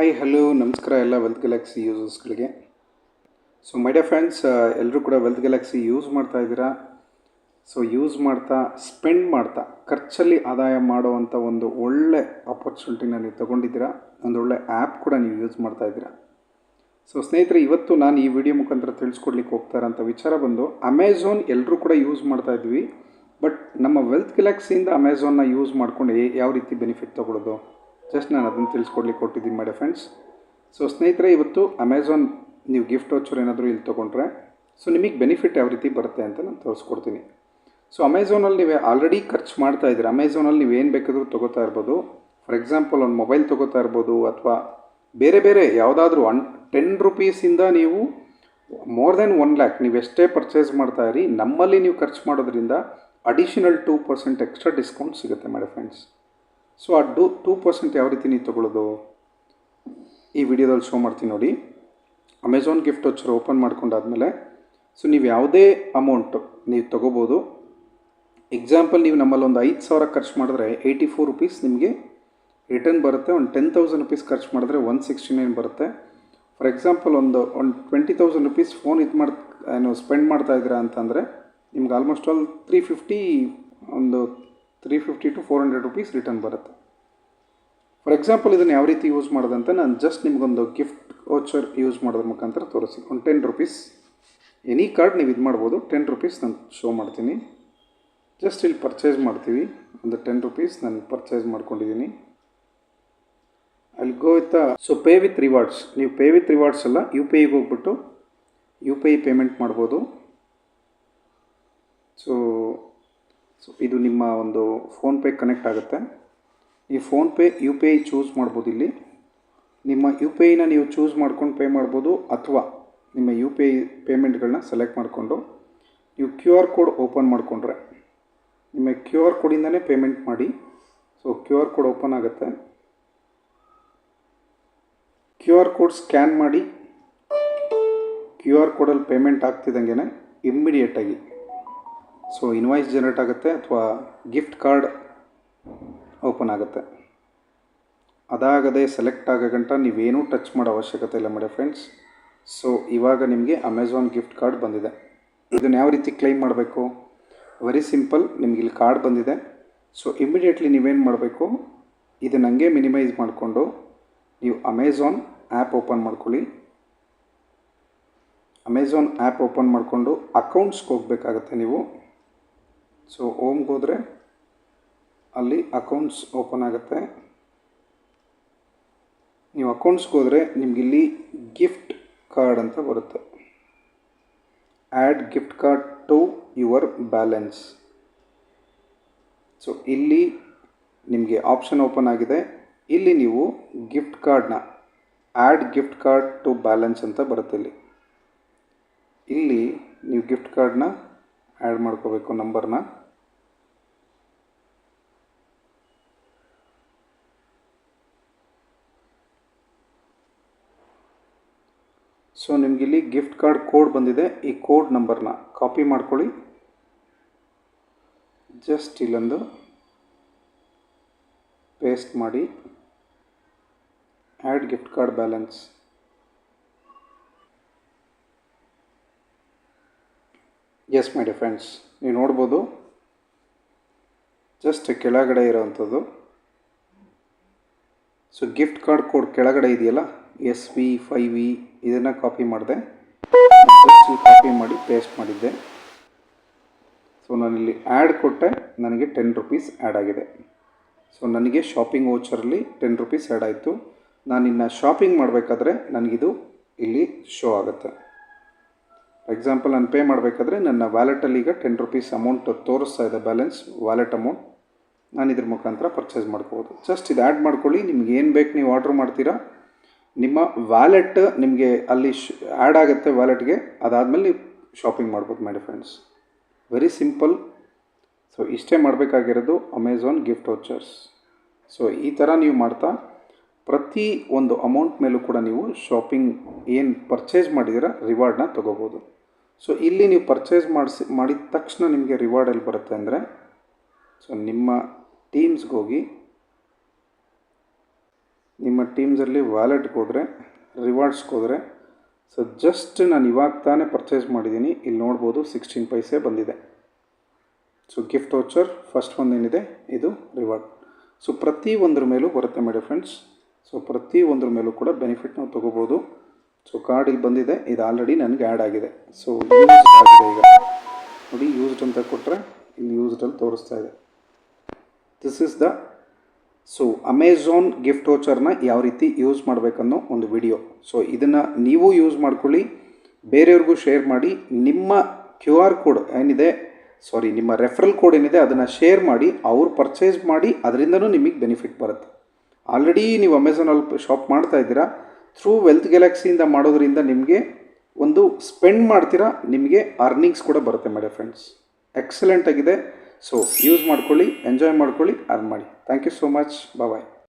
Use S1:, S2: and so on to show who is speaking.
S1: Hi hello ನಮಸ್ಕಾರ ಎಲ್ಲ wealth Galaxy ಯೂಸರ್ಸ್ಗಳಿಗೆ ಸೊ ಮೈ ಡೇ ಫ್ರೆಂಡ್ಸ್ ಎಲ್ಲರೂ ಕೂಡ ವೆಲ್ತ್ ಗ್ಯಾಲಕ್ಸಿ ಯೂಸ್ ಮಾಡ್ತಾ ಇದ್ದೀರಾ? ಸೊ ಯೂಸ್ ಮಾಡ್ತಾ ಸ್ಪೆಂಡ್ ಮಾಡ್ತಾ, ಖರ್ಚಲ್ಲಿ ಆದಾಯ ಮಾಡುವಂಥ ಒಂದು ಒಳ್ಳೆ ಆಪರ್ಚುನಿಟಿನ ನೀವು ತೊಗೊಂಡಿದ್ದೀರಾ? ಒಂದು ಒಳ್ಳೆ ಆ್ಯಪ್ ಕೂಡ ನೀವು ಯೂಸ್ ಮಾಡ್ತಾ ಇದ್ದೀರಾ? ಸೊ ಸ್ನೇಹಿತರೆ, ಇವತ್ತು ನಾನು ಈ ವಿಡಿಯೋ ಮುಖಾಂತರ ತಿಳಿಸ್ಕೊಡ್ಲಿಕ್ಕೆ ಹೋಗ್ತಾ ಇರೋಂಥ ವಿಚಾರ ಬಂದು ಅಮೆಝಾನ್ ಎಲ್ಲರೂ ಕೂಡ ಯೂಸ್ ಮಾಡ್ತಾ ಇದ್ವಿ. ಬಟ್ ನಮ್ಮ ವೆಲ್ತ್ ಗ್ಯಾಲಕ್ಸಿಯಿಂದ ಅಮೆಝಾನ್ನ ಯೂಸ್ ಮಾಡ್ಕೊಂಡು ಯಾವ ರೀತಿ ಬೆನಿಫಿಟ್ ತೊಗೊಳ್ಳೋದು? ಜಸ್ಟ್ ನಾನು ಅದನ್ನು ತಿಳಿಸ್ಕೊಡ್ಲಿಕ್ಕೆ ಕೊಟ್ಟಿದ್ದೀನಿ ಮಾಡಿ ಫ್ರೆಂಡ್ಸ್ ಸೊ ಸ್ನೇಹಿತರೆ, ಇವತ್ತು ಅಮೆಝಾನ್ ನೀವು ಗಿಫ್ಟ್ ವಾಚರ್ ಏನಾದರೂ ಇಲ್ಲಿ ತೊಗೊಂಡ್ರೆ ಸೊ ನಿಮಗೆ ಬೆನಿಫಿಟ್ ಯಾವ ರೀತಿ ಬರುತ್ತೆ ಅಂತ ನಾನು ತೋರಿಸ್ಕೊಡ್ತೀನಿ. ಸೊ ಅಮೆಝಾನಲ್ಲಿ ನೀವು ಆಲ್ರೆಡಿ ಖರ್ಚು ಮಾಡ್ತಾ ಇದ್ದೀರಿ? ಅಮೆಝಾನಲ್ಲಿ ನೀವು ಏನು ಬೇಕಾದರೂ ತೊಗೋತಾ ಇರ್ಬೋದು. ಫಾರ್ ಎಕ್ಸಾಂಪಲ್ ಒಂದು ಮೊಬೈಲ್ ತೊಗೋತಾ ಇರ್ಬೋದು, ಅಥವಾ ಬೇರೆ ಬೇರೆ ಯಾವುದಾದ್ರೂ ಒನ್ ಟೆನ್ ರುಪೀಸಿಂದ ನೀವು ಮೋರ್ ದೆನ್ ಒನ್ ಲ್ಯಾಕ್ ನೀವು ಎಷ್ಟೇ ಪರ್ಚೇಸ್ ಮಾಡ್ತಾ ಇರಿ, ನಮ್ಮಲ್ಲಿ ನೀವು ಖರ್ಚು ಮಾಡೋದ್ರಿಂದ additional two percent extra discount ಸಿಗುತ್ತೆ ಮೇಡಮ್ ಫ್ರೆಂಡ್ಸ್ ಸೊ ಆ ಡು ಟೂ ಪರ್ಸೆಂಟ್ ಯಾವ ರೀತಿ ನೀವು ತೊಗೊಳ್ಳೋದು? ಈ ವಿಡಿಯೋದಲ್ಲಿ ಶೋ ಮಾಡ್ತೀನಿ ನೋಡಿ. ಅಮೆಝಾನ್ ಗಿಫ್ಟ್ ವೋಚರ್ ಓಪನ್ ಮಾಡ್ಕೊಂಡಾದ್ಮೇಲೆ, ಸೊ ನೀವು ಯಾವುದೇ ಅಮೌಂಟು ನೀವು ತೊಗೋಬೋದು. ಎಕ್ಸಾಂಪಲ್ ನೀವು ನಮ್ಮಲ್ಲಿ ಒಂದು ಐದು ಸಾವಿರ ಖರ್ಚು ಮಾಡಿದ್ರೆ ಏಯ್ಟಿ ಫೋರ್ ರುಪೀಸ್ ನಿಮಗೆ ರಿಟರ್ನ್ ಬರುತ್ತೆ. ಒಂದು ಟೆನ್ ತೌಸಂಡ್ ರುಪೀಸ್ ಖರ್ಚು ಮಾಡಿದ್ರೆ ಒನ್ ಸಿಕ್ಸ್ಟಿ ನೈನ್ ಬರುತ್ತೆ. ಫಾರ್ ಎಕ್ಸಾಂಪಲ್ ಒಂದು ಒಂದು ಟ್ವೆಂಟಿ ತೌಸಂಡ್ ರುಪೀಸ್ ಫೋನ್ ಇದು ಮಾಡಿ ಏನು ಸ್ಪೆಂಡ್ ಮಾಡ್ತಾ ಇದ್ದೀರಾ ಅಂತಂದರೆ, ನಿಮ್ಗೆ ಆಲ್ಮೋಸ್ಟ್ ಆಲ್ ತ್ರೀ ಫಿಫ್ಟಿ ಒಂದು three fifty to four hundred rupees return ಬರುತ್ತೆ. ಫಾರ್ ಎಕ್ಸಾಂಪಲ್ ಇದನ್ನು ಯಾವ ರೀತಿ ಯೂಸ್ ಮಾಡೋದಂತ ನಾನು ಜಸ್ಟ್ ನಿಮಗೊಂದು ಗಿಫ್ಟ್ ವಾಚರ್ ಯೂಸ್ ಮಾಡೋದ್ರ ಮುಖಾಂತರ ತೋರಿಸಿ ಒಂದು ಟೆನ್ ರುಪೀಸ್ ಎನಿ ಕಾರ್ಡ್ ನೀವು ಇದು ಮಾಡ್ಬೋದು ಟೆನ್ ರುಪೀಸ್ ನಾನು ಶೋ ಮಾಡ್ತೀನಿ. ಜಸ್ಟ್ ಇಲ್ಲಿ ಪರ್ಚೇಸ್ ಮಾಡ್ತೀವಿ. ಒಂದು ಟೆನ್ ರುಪೀಸ್ ನಾನು ಪರ್ಚೇಸ್ ಮಾಡ್ಕೊಂಡಿದ್ದೀನಿ ಅಲ್ಲಿ go with so pay with rewards ನೀವು ಪೇ ವಿತ್ ರಿವಾರ್ಡ್ಸ್ ಅಲ್ಲ ಯು ಪಿ ಐಗೆ ಹೋಗ್ಬಿಟ್ಟು ಯು ಪಿ ಐ ಪೇಮೆಂಟ್ ಮಾಡ್ಬೋದು ಸೊ ಸೊ ಇದು ನಿಮ್ಮ ಒಂದು ಫೋನ್ಪೇ ಕನೆಕ್ಟ್ ಆಗುತ್ತೆ. ಈ PhonePe U P I choose ಮಾಡ್ಬೋದು ಇಲ್ಲಿ. ನಿಮ್ಮ ಯು ಪಿ ಐನ ನೀವು ಚೂಸ್ ಮಾಡ್ಕೊಂಡು ಪೇ ಮಾಡ್ಬೋದು ಅಥವಾ ನಿಮ್ಮ ಯು ಪಿ ಐ ಪೇಮೆಂಟ್ಗಳನ್ನ ಸೆಲೆಕ್ಟ್ ಮಾಡಿಕೊಂಡು ನೀವು ಕ್ಯೂ ಆರ್ ಕೋಡ್ ಓಪನ್ ಮಾಡಿಕೊಂಡ್ರೆ ನಿಮ್ಮ ಕ್ಯೂ ಆರ್ ಕೋಡಿಂದನೇ ಪೇಮೆಂಟ್ ಮಾಡಿ. So Q R code open ಆಗುತ್ತೆ. ಕ್ಯೂ ಆರ್ ಕೋಡ್ ಸ್ಕ್ಯಾನ್ ಮಾಡಿ. ಕ್ಯೂ ಆರ್ ಕೋಡಲ್ಲಿ ಪೇಮೆಂಟ್ ಆಗ್ತಿದ್ದಂಗೆ ಇಮ್ಮಿಡಿಯೇಟಾಗಿ ಸೊ ಇನ್ವಾಯ್ಸ್ ಜನರೇಟ್ ಆಗುತ್ತೆ ಅಥವಾ ಗಿಫ್ಟ್ ಕಾರ್ಡ್ ಓಪನ್ ಆಗುತ್ತೆ. ಅದಾಗದೆ ಸೆಲೆಕ್ಟ್ ಆಗೋ ಗಂಟ ನೀವೇನೂ ಟಚ್ ಮಾಡೋ ಅವಶ್ಯಕತೆ ಇಲ್ಲ ಮೇಡಮ್ ಫ್ರೆಂಡ್ಸ್ ಸೊ ಇವಾಗ ನಿಮಗೆ ಅಮೆಝಾನ್ ಗಿಫ್ಟ್ ಕಾರ್ಡ್ ಬಂದಿದೆ. ಇದನ್ನು ಯಾವ ರೀತಿ ಕ್ಲೈಮ್ ಮಾಡಬೇಕು? ವೆರಿ ಸಿಂಪಲ್ ನಿಮ್ಗೆ ಇಲ್ಲಿ ಕಾರ್ಡ್ ಬಂದಿದೆ. ಸೊ ಇಮಿಡಿಯೇಟ್ಲಿ ನೀವೇನು ಮಾಡಬೇಕು? ಇದನ್ನು ಹಂಗೆ ಮಿನಿಮೈಸ್ ಮಾಡಿಕೊಂಡು ನೀವು ಅಮೆಝಾನ್ ಆ್ಯಪ್ ಓಪನ್ ಮಾಡ್ಕೊಳ್ಳಿ. ಅಮೆಝಾನ್ ಆ್ಯಪ್ ಓಪನ್ ಮಾಡಿಕೊಂಡು ಅಕೌಂಟ್ಸ್ಗೆ ಹೋಗಬೇಕಾಗತ್ತೆ ನೀವು. ಸೊ ಓಮ್ಗೆ ಹೋದರೆ ಅಲ್ಲಿ ಅಕೌಂಟ್ಸ್ ಓಪನ್ ಆಗುತ್ತೆ. ನೀವು ಅಕೌಂಟ್ಸ್ಗೆ ಹೋದರೆ ನಿಮಗಿಲ್ಲಿ ಗಿಫ್ಟ್ ಕಾರ್ಡ್ ಅಂತ ಬರುತ್ತೆ. Add gift card to your balance so ಇಲ್ಲಿ ನಿಮಗೆ ಆಪ್ಷನ್ ಓಪನ್ ಆಗಿದೆ. ಇಲ್ಲಿ ನೀವು ಗಿಫ್ಟ್ ಕಾರ್ಡ್ನ add gift card to balance ಅಂತ ಬರುತ್ತೆ ಇಲ್ಲಿ. ಇಲ್ಲಿ ನೀವು ಗಿಫ್ಟ್ ಕಾರ್ಡ್ನ ಆ್ಯಡ್ ಮಾಡ್ಕೋಬೇಕು ನಂಬರ್ನ ಸೊ ನಿಮಗಿಲ್ಲಿ ಗಿಫ್ಟ್ ಕಾರ್ಡ್ ಕೋಡ್ ಬಂದಿದೆ. ಈ ಕೋಡ್ ನಂಬರ್ನ ಕಾಪಿ ಮಾಡ್ಕೊಳ್ಳಿ. ಜಸ್ಟ್ ಇಲ್ಲೊಂದು ಪೇಸ್ಟ್ ಮಾಡಿ. Add gift card balance yes my dear friends ನೀವು ನೋಡ್ಬೋದು. ಜಸ್ಟ್ ಕೆಳಗಡೆ ಇರೋವಂಥದ್ದು. ಸೊ ಗಿಫ್ಟ್ ಕಾರ್ಡ್ ಕೋಡ್ ಕೆಳಗಡೆ ಇದೆಯಲ್ಲ? ಎಸ್ ವಿ ಫೈ ವಿ ಇದನ್ನು ಕಾಪಿ ಮಾಡಿದೆ. ಕಾಪಿ ಮಾಡಿ ಪೇಸ್ಟ್ ಮಾಡಿದ್ದೆ. ಸೊ ನಾನಿಲ್ಲಿ ಆ್ಯಡ್ ಕೊಟ್ಟೆ. ನನಗೆ ಟೆನ್ ರುಪೀಸ್ ಆ್ಯಡ್ ಆಗಿದೆ. ಸೊ ನನಗೆ ಶಾಪಿಂಗ್ ಓಚರಲ್ಲಿ ಟೆನ್ ರುಪೀಸ್ ಆ್ಯಡ್ ಆಯಿತು. ನಾನಿನ್ನು ಶಾಪಿಂಗ್ ಮಾಡಬೇಕಾದ್ರೆ ನನಗಿದು ಇಲ್ಲಿ ಶೋ ಆಗುತ್ತೆ. ಫಾರ್ ಎಕ್ಸಾಂಪಲ್ ನಾನು ಪೇ ಮಾಡಬೇಕಾದ್ರೆ ನನ್ನ ವ್ಯಾಲೆಟಲ್ಲಿ ಈಗ ಟೆನ್ ರುಪೀಸ್ ಅಮೌಂಟ್ ತೋರಿಸ್ತಾ ಇದೆ ಬ್ಯಾಲೆನ್ಸ್ ವ್ಯಾಲೆಟ್ ಅಮೌಂಟ್ ನಾನು ಇದ್ರ ಮುಖಾಂತರ ಪರ್ಚೇಸ್ ಮಾಡ್ಕೋಬೋದು. ಜಸ್ಟ್ ಇದು ಆ್ಯಡ್ ಮಾಡ್ಕೊಳ್ಳಿ. ನಿಮ್ಗೆ ಏನು ಬೇಕು ನೀವು ಆರ್ಡ್ರ್ ಮಾಡ್ತೀರಾ? ನಿಮ್ಮ ವ್ಯಾಲೆಟ್ ನಿಮಗೆ ಅಲ್ಲಿ ಶ್ ಆ್ಯಡ್ ಆಗುತ್ತೆ ವ್ಯಾಲೆಟ್ಗೆ ಅದಾದಮೇಲೆ ನೀವು ಶಾಪಿಂಗ್ ಮಾಡ್ಬೋದು my friends very simple so ಇಷ್ಟೇ ಮಾಡಬೇಕಾಗಿರೋದು ಅಮೆಝಾನ್ ಗಿಫ್ಟ್ ವೌಚರ್ಸ್ ಸೊ ಈ ಥರ ನೀವು ಮಾಡ್ತಾ, ಪ್ರತಿ ಒಂದು ಅಮೌಂಟ್ ಮೇಲೂ ಕೂಡ ನೀವು ಶಾಪಿಂಗ್ ಏನು ಪರ್ಚೇಸ್ ಮಾಡಿದ್ದೀರ ರಿವಾರ್ಡ್ನ ತೊಗೋಬೋದು. ಸೊ ಇಲ್ಲಿ ನೀವು ಪರ್ಚೇಸ್ ಮಾಡಿಸಿ, ಮಾಡಿದ ತಕ್ಷಣ ನಿಮಗೆ ರಿವಾರ್ಡ್ ಎಲ್ಲಿ ಬರುತ್ತೆ ಅಂದರೆ ಸೊ ನಿಮ್ಮ ಟೀಮ್ಸ್ಗೆ ಹೋಗಿ ನಿಮ್ಮ ಟೀಮ್ಸಲ್ಲಿ ವ್ಯಾಲೆಟ್ಗೆ ಹೋದರೆ, ರಿವಾರ್ಡ್ಸ್ಗೆ ಹೋದರೆ, ಸೊ ಜಸ್ಟ್ ನಾನು ಇವಾಗ ತಾನೇ ಪರ್ಚೇಸ್ ಮಾಡಿದ್ದೀನಿ. ಇಲ್ಲಿ ನೋಡ್ಬೋದು ಸಿಕ್ಸ್ಟೀನ್ ಪೈಸೆ ಬಂದಿದೆ. ಸೊ ಗಿಫ್ಟ್ ವೋಚರ್ ಫಸ್ಟ್ ಒಂದು ಏನಿದೆ? ಇದು ರಿವಾರ್ಡ್ ಸೊ ಪ್ರತಿ ಒಂದ್ರ ಮೇಲೂ ಬರುತ್ತೆ ಮೇಡಮ್ ಫ್ರೆಂಡ್ಸ್ ಸೊ ಪ್ರತಿ ಒಂದ್ರ ಮೇಲೂ ಕೂಡ ಬೆನಿಫಿಟ್ ನಾವು ತೊಗೋಬೋದು. ಸೊ ಕಾರ್ಡ್ ಇಲ್ಲಿ ಬಂದಿದೆ. ಇದು ಆಲ್ರೆಡಿ ನನಗೆ ಆ್ಯಡ್ ಆಗಿದೆ. ಸೊ ಯೂಸ್ಡ್ ಆಗಿದೆ ಈಗ. ನೋಡಿ ಯೂಸ್ಡ್ ಅಂತ ಕೊಟ್ಟರೆ ಇಲ್ಲಿ ಯೂಸ್ಡಲ್ಲಿ ತೋರಿಸ್ತಾ ಇದೆ. This is the so Amazon gift ವೋಚರ್ನ ಯಾವ ರೀತಿ ಯೂಸ್ ಮಾಡಬೇಕನ್ನೋ ಒಂದು ವಿಡಿಯೋ ಸೊ ಇದನ್ನು ನೀವು ಯೂಸ್ ಮಾಡ್ಕೊಳ್ಳಿ, ಬೇರೆಯವ್ರಿಗೂ ಶೇರ್ ಮಾಡಿ, ನಿಮ್ಮ ಕ್ಯೂ ಆರ್ ಕೋಡ್ ಏನಿದೆ ಸಾರಿ ನಿಮ್ಮ ರೆಫರಲ್ ಕೋಡ್ ಏನಿದೆ, ಅದನ್ನು ಶೇರ್ ಮಾಡಿ, ಅವ್ರು ಪರ್ಚೇಸ್ ಮಾಡಿ, ಅದರಿಂದನೂ ನಿಮಗೆ ಬೆನಿಫಿಟ್ ಬರುತ್ತೆ. ಆಲ್ರೆಡಿ ನೀವು ಅಮೆಝಾನಲ್ಲಿ ಶಾಪ್ ಮಾಡ್ತಾ ಇದ್ದೀರಾ ಥ್ರೂ ವೆಲ್ತ್ ಗ್ಯಾಲಕ್ಸಿಯಿಂದ ಮಾಡೋದ್ರಿಂದ ನಿಮಗೆ ಒಂದು ಸ್ಪೆಂಡ್ ಮಾಡ್ತೀರಾ, ನಿಮಗೆ ಅರ್ನಿಂಗ್ಸ್ ಕೂಡ ಬರುತ್ತೆ ಮೇಡಮ್ ಫ್ರೆಂಡ್ಸ್ ಎಕ್ಸಲೆಂಟ್ ಆಗಿದೆ. ಸೊ ಯೂಸ್ ಮಾಡ್ಕೊಳ್ಳಿ ಎಂಜಾಯ್ ಮಾಡ್ಕೊಳ್ಳಿ ಅರ್ನ್ ಮಾಡಿ. Thank you so much bye